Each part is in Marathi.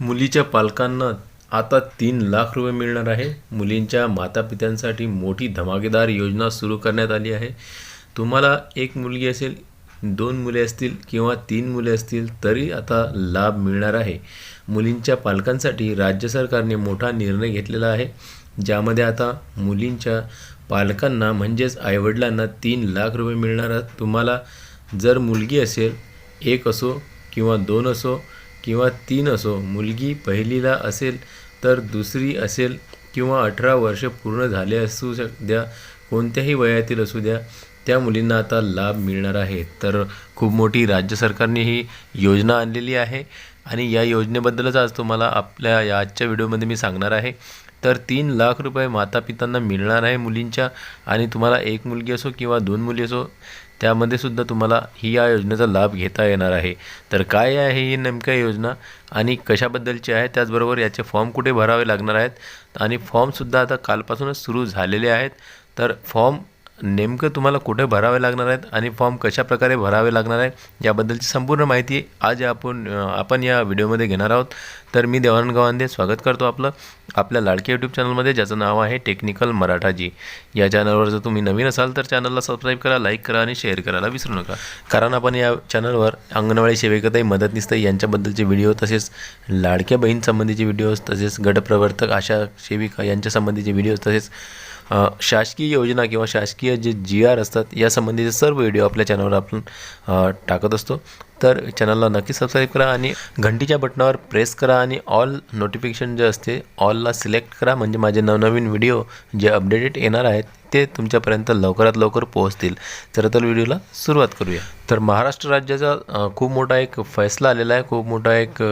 मुलीच्या पालकांना आता तीन लाख रुपये मिळणार आहे. मुलींच्या मातापित्यांसाठी मोठी धमाकेदार योजना सुरू करण्यात आली आहे. तुम्हाला एक मुलगी असेल दोन मुले असतील किंवा तीन मुले असतील तरी आता लाभ मिळणार आहे. मुलींच्या पालकांसाठी राज्य सरकारने मोठा निर्णय घेतलेला आहे. ज्यामध्ये आता मुलींच्या पालकांना म्हणजेच आईवडिलांना तीन लाख रुपये मिळणार. आहेत तुम्हाला जर मुलगी असेल एक असो किंवा दोन असो किंवा तीन असो मुलगी पहिलीला असेल तर दुसरी असेल किंवा अठरा वर्ष पूर्ण झाले असू शक द्या कोणत्याही वयातील असू द्या त्या मुलींना आता लाभ मिळणार आहे. तर खूप मोठी राज्य सरकारने ही योजना आणलेली आहे आणि या योजनेबद्दलच आज तुम्हाला आपल्या या आजच्या व्हिडिओमध्ये मी सांगणार आहे. तर तीन लाख रुपये मातापितांना मिळणार आहे मुलींच्या आणि तुम्हाला एक मुलगी असो किंवा दोन मुली असो त्यामध्ये सुद्धा तुम्हाला ही या योजनेचा लाभ घेता येणार आहे. तर काय आहे ही नेमक्या योजना आणि कशाबद्दलची आहे? त्याचबरोबर याचे फॉर्म कुठे भरावे लागणार आहेत? आणि फॉर्मसुद्धा आता कालपासूनच सुरू झालेले आहेत. तर फॉर्म नेमकं तुम्हाला कुठे भरावे लागणार आहेत आणि फॉर्म कशाप्रकारे भरावे लागणार आहे याबद्दलची संपूर्ण माहिती आज आपण आपण या व्हिडिओमध्ये घेणार आहोत. तर मी देवानंद गवांदे स्वागत करतो आपलं आपल्या लाडके यूट्यूब चॅनलमध्ये ज्याचं नाव आहे टेक्निकल मराठाजी. या चॅनलवर जर तुम्ही नवीन असाल तर चॅनलला सबस्क्राईब करा लाईक करा आणि शेअर करायला विसरू नका. कारण आपण या चॅनलवर अंगणवाडी सेविकाताई मदतनीसताई यांच्याबद्दलचे व्हिडिओ तसेच लाडक्या बहीणसंबंधीचे व्हिडिओज तसेच गटप्रवर्तक आशा सेविका यांच्यासंबंधीचे व्हिडिओज तसेच शासकीय योजना किंवा शासकीय जे जी आर असतात यासंबंधीचे सर्व व्हिडिओ आपल्या चॅनलवर आपण टाकत असतो. तर चॅनलला नक्की सबस्क्राईब करा आणि घंटीच्या बटनावर प्रेस करा आणि ऑल नोटिफिकेशन जे असते ऑलला सिलेक्ट करा. म्हणजे माझे नवनवीन व्हिडिओ जे अपडेटेड येणार आहेत ते तुमच्यापर्यंत लवकरात लवकर पोहोचतील. तर तर व्हिडिओला सुरुवात करूया. तर महाराष्ट्र राज्याचा खूप मोठा एक फैसला आलेला आहे. खूप मोठा एक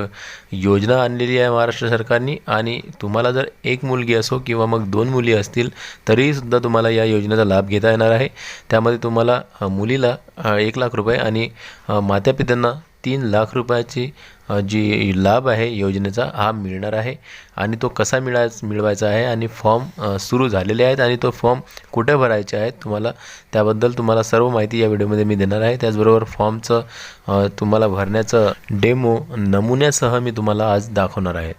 योजना आणलेली आहे महाराष्ट्र सरकारने. आणि तुम्हाला जर एक मुलगी असो किंवा मग दोन मुली असतील तरीसुद्धा तुम्हाला या योजनेचा लाभ घेता येणार आहे. त्यामध्ये तुम्हाला मुलीला एक लाख रुपये आणि अ, त्यांना तीन लाख रुपयाची जी लाभ आहे योजनेचा हा मिळणार आहे. आणि तो कसा मिळाय मिळवायचा आहे आणि फॉर्म सुरू झालेले आहेत आणि तो फॉर्म कुठे भरायचे आहेत तुम्हाला त्याबद्दल तुम्हाला सर्व माहिती या व्हिडिओमध्ये मी देणार आहे. त्याचबरोबर फॉर्मचं तुम्हाला भरण्याचं डेमो नमुन्यासह मी तुम्हाला आज दाखवणार आहे.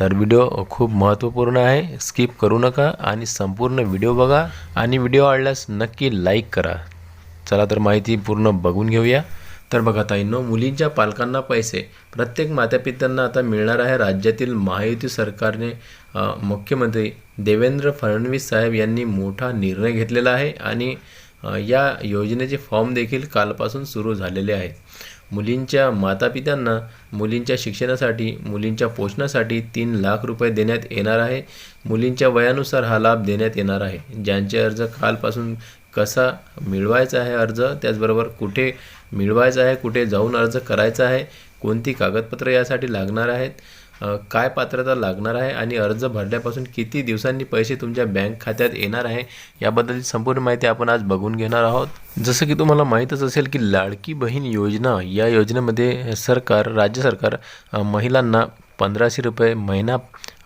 तर व्हिडिओ खूप महत्त्वपूर्ण आहे स्किप करू नका आणि संपूर्ण व्हिडिओ बघा. आणि व्हिडिओ आवडल्यास नक्की लाईक करा. चला तर माहिती पूर्ण बघून घेऊया. तर बघा ताईंनो मुलींच्या पालकांना पैसे. प्रत्येक मातापित्यांना आता मिळणार आहे राज्यातील महायुती सरकारने मुख्यमंत्री देवेंद्र फडणवीस साहेब यांनी मोठा निर्णय घेतलेला आहे आणि या योजनेचे फॉर्म देखील कालपासून सुरू झालेले आहेत. मुलींच्या मातापित्यांना मुलींच्या शिक्षणासाठी मुलींच्या पोषणासाठी तीन लाख रुपये देण्यात येणार आहे. मुलींच्या वयानुसार हा लाभ देण्यात येणार आहे. ज्यांचे अर्ज कालपासून कसा मिळवायचा आहे अर्ज त्याचबरोबर कुठे मिळवायचा आहे कुठे जाऊन अर्ज करायचा आहे कोणती कागदपत्र यासाठी लागणार आहेत काय पात्रता लागणार आहे आणि अर्ज भरल्यापासून किती दिवसांनी पैसे तुमच्या बँक खात्यात येणार आहे याबद्दलची संपूर्ण माहिती आपण आज बघून घेणार आहोत. जसं की तुम्हाला माहीतच असेल की लाडकी बहीण योजना या योजनेमध्ये सरकार राज्य सरकार महिलांना पंधराशे रुपये महिना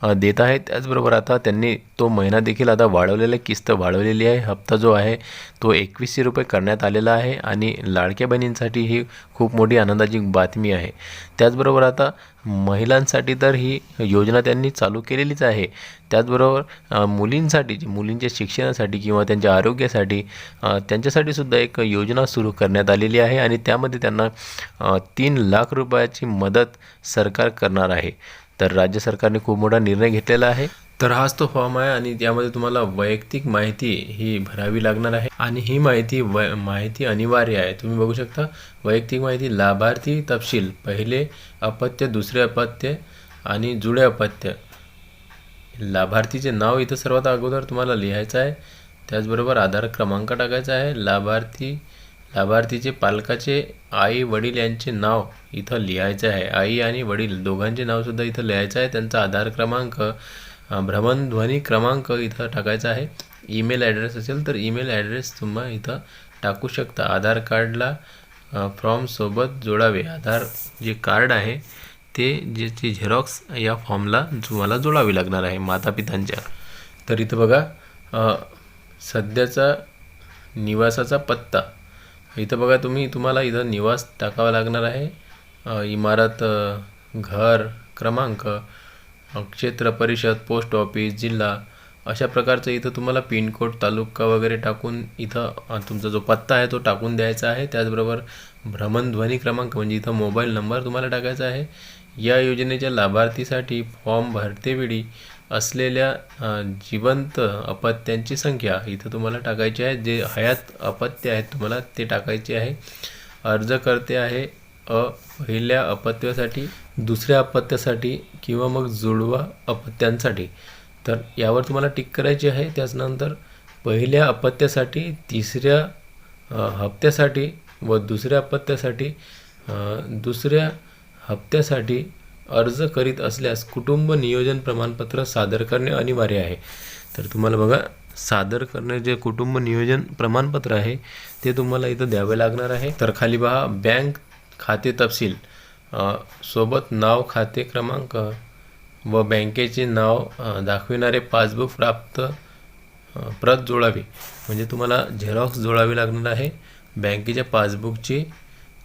देत आहे त्याचबरोबर आता त्यांनी तो महिना देखील आता वाढवलेला किस्त वाढवलेली आहे. हप्ता जो आहे तो एकवीसशे रुपये करण्यात आलेला आहे आणि लाडक्या बहिणींसाठी ही खूप मोठी आनंदाची बातमी आहे. त्याचबरोबर आता महिलांसाठी तर ही योजना त्यांनी चालू केलेलीच आहे. त्याचबरोबर मुलींसाठी जी मुलींच्या शिक्षणासाठी किंवा त्यांच्या आरोग्यासाठी त्यांच्यासाठी सुद्धा एक योजना सुरू करण्यात आलेली आहे आणि त्यामध्ये त्यांना तीन लाख रुपयाची मदत सरकार करणार आहे. तर राज्य सरकारने खूप मोठा निर्णय घेतलेला आहे. तर हाच तो फॉर्म आहे आणि त्यामध्ये तुम्हाला वैयक्तिक माहिती ही भरावी लागणार आहे आणि ही माहिती व माहिती अनिवार्य आहे. तुम्ही बघू शकता वैयक्तिक माहिती लाभार्थी तपशील पहिले अपत्य दुसरे अपत्य आणि जुळे अपत्य. लाभार्थीचे नाव इथं सर्वात अगोदर तुम्हाला लिहायचं आहे. त्याचबरोबर आधार क्रमांक टाकायचा आहे. लाभार्थी लाभार्थीचे पालकाचे आई वडील यांचे नाव इथं लिहायचं आहे. आई आणि वडील दोघांचे नावसुद्धा इथं लिहायचं आहे. त्यांचा आधार क्रमांक भ्रमणध्वनी क्रमांक इथं टाकायचा आहे. ईमेल ॲड्रेस असेल तर ईमेल ॲड्रेस तुम्ही इथं टाकू शकता. आधार कार्डला फॉर्मसोबत जोडावे. आधार जे कार्ड आहे ते ज्याची झेरॉक्स या फॉर्मला तुम्हाला जोडावी लागणार आहे मातापितांच्या तर इथं बघा सध्याचा निवासाचा पत्ता इथं बघा तुम्ही तुम्हाला इथं निवास टाकावा लागणार आहे. इमारत घर क्रमांक क्षेत्र परिषद पोस्ट ऑफिस जिल्हा अशा प्रकारचं इथं तुम्हाला पिनकोड तालुका वगैरे टाकून इथं तुमचा जो पत्ता आहे तो टाकून द्यायचा आहे. त्याचबरोबर भ्रमणध्वनी क्रमांक म्हणजे इथं मोबाईल नंबर तुम्हाला टाकायचा आहे. या योजनेच्या लाभार्थीसाठी फॉर्म भरतेवेळी असलेल्या जिवंत अपत्यांची संख्या इथं तुम्हाला टाकायची आहे. जे हयात अपत्य आहेत तुम्हाला ते टाकायचे आहे. अर्ज करते आहे अ पहिल्या अपत्यासाठी दुसऱ्या अपत्यासाठी किंवा मग जुळवा अपत्यांसाठी. तर यावर तुम्हाला टिक करायची आहे. त्याचनंतर पहिल्या अपत्यासाठी तिसऱ्या हप्त्यासाठी व दुसऱ्या अपत्यासाठी दुसऱ्या हप्त्यासाठी अर्ज करीत असल्यास कुटुंब नियोजन प्रमाणपत्र सादर करणे अनिवार्य आहे. तर तुम्हाला बघा सादर करणे जे कुटुंब नियोजन प्रमाणपत्र आहे ते तुम्हाला इथं द्यावे लागणार आहे. तर खाली पहा बँक खाते तपशील. सोबत नाव खाते क्रमांक व बँकेचे नाव दाखविणारे पासबुक प्राप्त प्रत जोडावी. म्हणजे तुम्हाला झेरॉक्स जोडावी लागणार आहे. बँकेच्या पासबुकची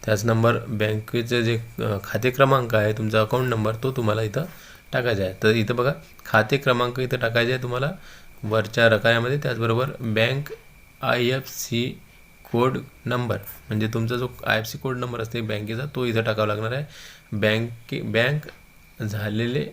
त्याच नंबर बँकेचं जे खाते क्रमांक आहे तुमचा अकाउंट नंबर तो तुम्हाला इथं टाकायचा आहे. तर इथं बघा खाते क्रमांक इथं टाकायचा आहे तुम्हाला. वरच्या रकायामध्ये त्याचबरोबर bank I F C code number म्हणजे तुमचा जो I F C code number असते बँकेचा तो इथं टाकावा लागणार आहे. बँके बँक झालेले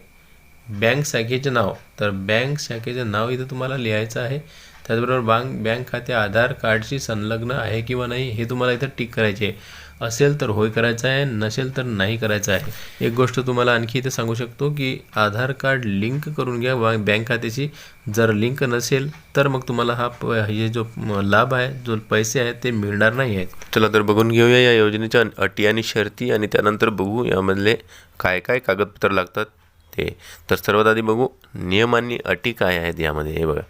बँक शाखेचे नाव. तर बँक शाखेचं नाव इथं तुम्हाला लिहायचं आहे. त्याचबरोबर बँक बँक खाते आधार कार्डशी संलग्न आहे किंवा नाही हे तुम्हाला इथं टिक करायचे आहे. असेल तर होय करायचं आहे नसेल तर नाही करायचं आहे. एक गोष्ट तुम्हाला आणखी इथे सांगू शकतो की आधार कार्ड लिंक करून घ्या बँक खात्याची जर लिंक नसेल तर मग तुम्हाला हा प- हे जो लाभ आहे जो पैसे आहेत ते मिळणार नाही आहेत. चला तर बघून घेऊया या योजनेच्या अटी आणि शर्ती आणि त्यानंतर बघू यामधले काय काय कागदपत्र लागतात. ते. तर सर्वात आधी बघू नियम आणि अटी काय आहेत यामध्ये? हे बघा.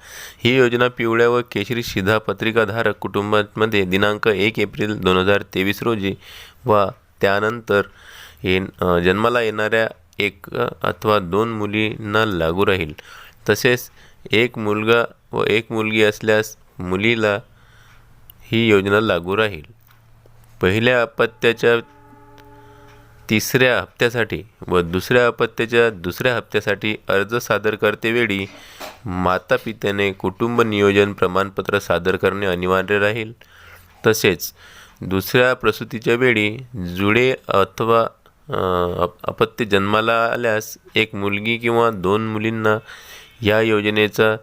ही योजना पिवळ्या व केशरी शिधा पत्रिकाधारक कुटुंबामध्ये दिनांक एक एप्रिल दोन हजार तेवीस रोजी व त्यानंतर ये जन्माला येणाऱ्या एक अथवा दोन मुलींना लागू राहील. तसेच एक मुलगा व एक मुलगी असल्यास मुलीला ही योजना लागू राहील. पहिल्या अपत्याच्या तिसऱ्या हप्त्यासाठी व दुसऱ्या अपत्याच्या दुसऱ्या हप्त्यासाठी अर्ज सादर करतेवेळी माता पित्याने कुटुंब नियोजन प्रमाणपत्र सादर करणे अनिवार्य राहील. तसेच दुसऱ्या प्रसूतीच्या वेळी जुळे अथवा अपत्य जन्माला आल्यास एक मुलगी किंवा दोन मुलींना या योजनेचा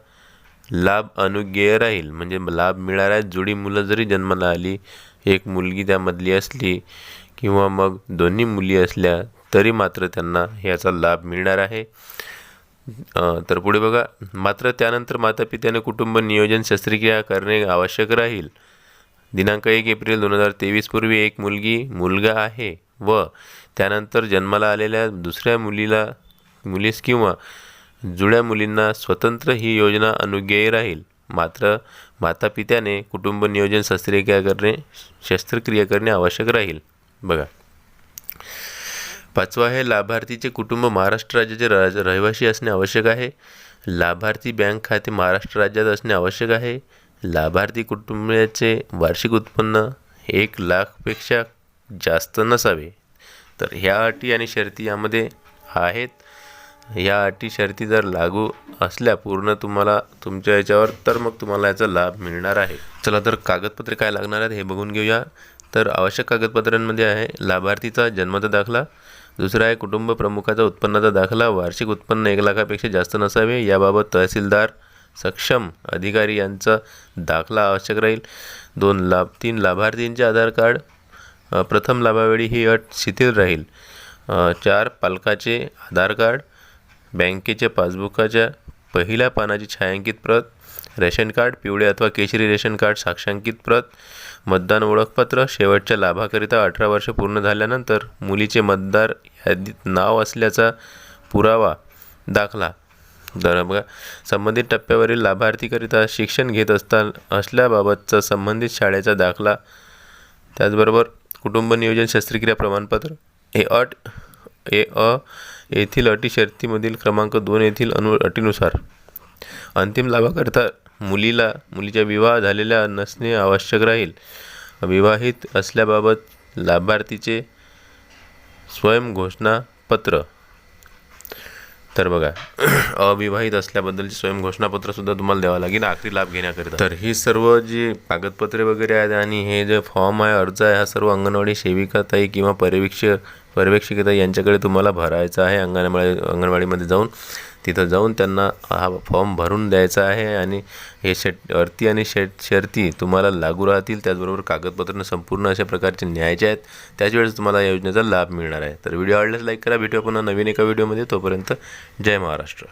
लाभ अनुज्ञेय राहील. म्हणजे लाभ मिळाल्या जुडी मुलं जरी जन्माला आली एक मुलगी त्यामधली असली किंवा मग दोन्ही मुली असल्या तरी मात्र त्यांना याचा लाभ मिळणार आहे. तर पुढे बघा मात्र त्यानंतर मातापित्याने कुटुंब नियोजन शस्त्रक्रिया करणे आवश्यक राहील. दिनांक एक एप्रिल दोन हजार तेवीसपूर्वी एक मुलगी मुलगा आहे व त्यानंतर जन्माला आलेल्या दुसऱ्या मुलीला मुलीस किंवा जुळ्या मुलींना स्वतंत्र ही योजना अनुज्ञेय राहील. मात्र मातापित्याने कुटुंब नियोजन शस्त्रक्रिया करणे शस्त्रक्रिया करणे आवश्यक राहील. बघा. पाचवा आहे लाभार्थीचे कुटुंब महाराष्ट्र राज्याचे राज रहिवासी असणे आवश्यक आहे. लाभार्थी बँक खाते महाराष्ट्र राज्यात असणे आवश्यक आहे. लाभार्थी कुटुंबाचे वार्षिक उत्पन्न एक लाखपेक्षा जास्त नसावे. तर ह्या अटी आणि शर्ती यामध्ये आहेत. या अटी शर्ती जर लागू असल्या पूर्ण तुम्हाला तुमच्या याच्यावर तर मग तुम्हाला याचा लाभ मिळणार आहे. चला तर कागदपत्रे काय लागणार आहेत हे बघून घेऊया. तर आवश्यक कागदपत्रांमध्ये आहे लाभार्थीचा जन्माचा दाखला दुसरा आहे कुटुंब प्रमुखाचा उत्पन्नाचा दाखला वार्षिक उत्पन्न एक लाखापेक्षा जास्त नसावे याबाबत तहसीलदार सक्षम अधिकारी यांचा दाखला आवश्यक राहील. दोन लाभ तीन लाभार्थींचे आधार कार्ड प्रथम लाभावेळी ही अट शिथिल राहील. चार पालकाचे आधार कार्ड बँकेच्या पासबुकाच्या पहिल्या पानाची छायांकित प्रत रेशन कार्ड पिवळे अथवा केशरी रेशन कार्ड साक्षांकित प्रत मतदान ओळखपत्र शेवटच्या लाभाकरिता अठरा वर्ष पूर्ण झाल्यानंतर मुलीचे मतदार यादीत नाव असल्याचा पुरावा दाखला. तर बघा संबंधित टप्प्यावरील लाभार्थीकरिता शिक्षण घेत असता असल्याबाबतचा संबंधित शाळेचा दाखला. त्याचबरोबर कुटुंब नियोजन शस्त्रक्रिया प्रमाणपत्र. हे अट ए अ येथील अटी शर्तीमधील क्रमांक दोन येथील अनु अटीनुसार. अंतिम लाभाकरिता मुलीला मुलीचा विवाह झालेला नसणे आवश्यक राहील. विवाहित असल्याबाबत लाभार्थीचे स्वयंघोषणापत्र तर बघा अविवाहित असल्याबद्दलचे स्वयंघोषणापत्रसुद्धा तुम्हाला द्यावं लागेल आखरी लाभ घेण्याकरिता. तर ही सर्व जी कागदपत्रे वगैरे आहेत आणि हे जे फॉर्म आहे अर्ज आहे हा सर्व अंगणवाडी सेविका ताई किंवा पर्यवेक्षक पर्यवेक्षिका यांच्याकडे तुम्हाला भरायचं आहे. अंगणवाडी अंगणवाडीमध्ये जाऊन तिथं जाऊन त्यांना हा फॉर्म भरून द्यायचा आहे आणि हे शेट अर्थी आणि शेट शर्ती तुम्हाला लागू राहतील. त्याचबरोबर कागदपत्र संपूर्ण अशा प्रकारचे न्यायचे आहेत. त्याच वेळेस तुम्हाला या योजनेचा लाभ मिळणार आहे. तर व्हिडिओ आवडल्यास लाईक करा. भेटूया पुन्हा नवीन एका व्हिडिओमध्ये. तोपर्यंत जय महाराष्ट्र.